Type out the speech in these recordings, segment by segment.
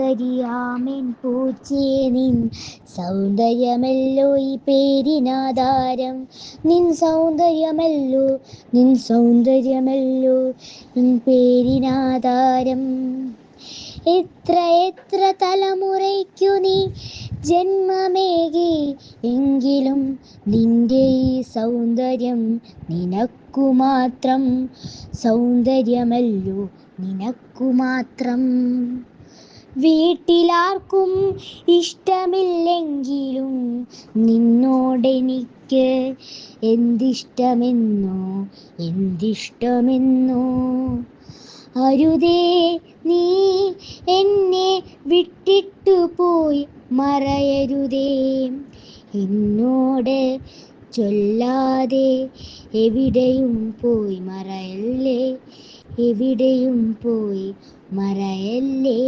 സുന്ദരിയാമെൻ പൂച്ചേ സൗന്ദര്യമല്ലോ ഈ പേരിനാധാരം. നിൻ സൗന്ദര്യമല്ലോ നിൻ സൗന്ദര്യമല്ലോ നിൻ പേരിനാധാരം. എത്ര എത്ര തലമുറയ്ക്കു നീ ജന്മമേകി എങ്കിലും നിന്റെ ഈ സൗന്ദര്യം നിനക്കു മാത്രം സൗന്ദര്യമല്ലോ നിനക്കു മാത്രം വീട്ടിലാർക്കും ഇഷ്ടമില്ലെങ്കിലും നിന്നോടെനിക്ക് എന്തിഷ്ടമെന്നോ എന്തിഷ്ടമെന്നോ. അരുതേ നീ എന്നെ വിട്ടിട്ടു പോയി മറയരുതേ. എന്നോട് ചൊല്ലാതെ എവിടെയും പോയി മറയല്ലേ? എവിടെയും പോയി മറയല്ലേ?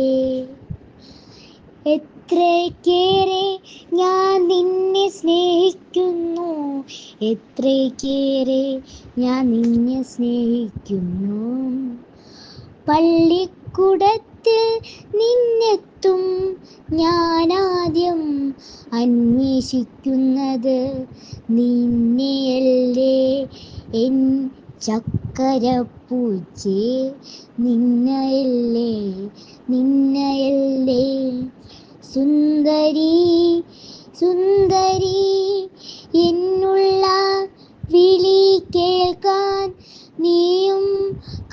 എത്രക്കേറെ ഞാൻ നിന്നെ സ്നേഹിക്കുന്നു? എത്രക്കേറെ ഞാൻ നിന്നെ സ്നേഹിക്കുന്നു? പള്ളിക്കുടത്തിൽ നിന്നെത്തും ഞാനാദ്യം അന്വേഷിക്കുന്നത് നിന്നെയല്ലേ? എൻ ചക്കരപ്പൂച്ചേ നിന്നയല്ലേ നിന്നയല്ലേ. സുന്ദരി സുന്ദരി എന്നുള്ള വിളി കേൾക്കാൻ നീയും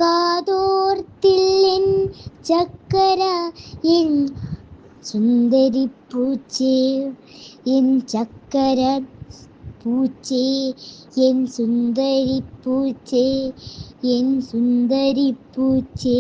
കാതോർത്തില്ലെൻ ചക്കര. എൻ സുന്ദരി പൂച്ചേ എൻ ചക്കര പൂച്ചേ എൻ സുന്ദരി പൂച്ചേ എൻ സുന്ദരി പൂച്ചേ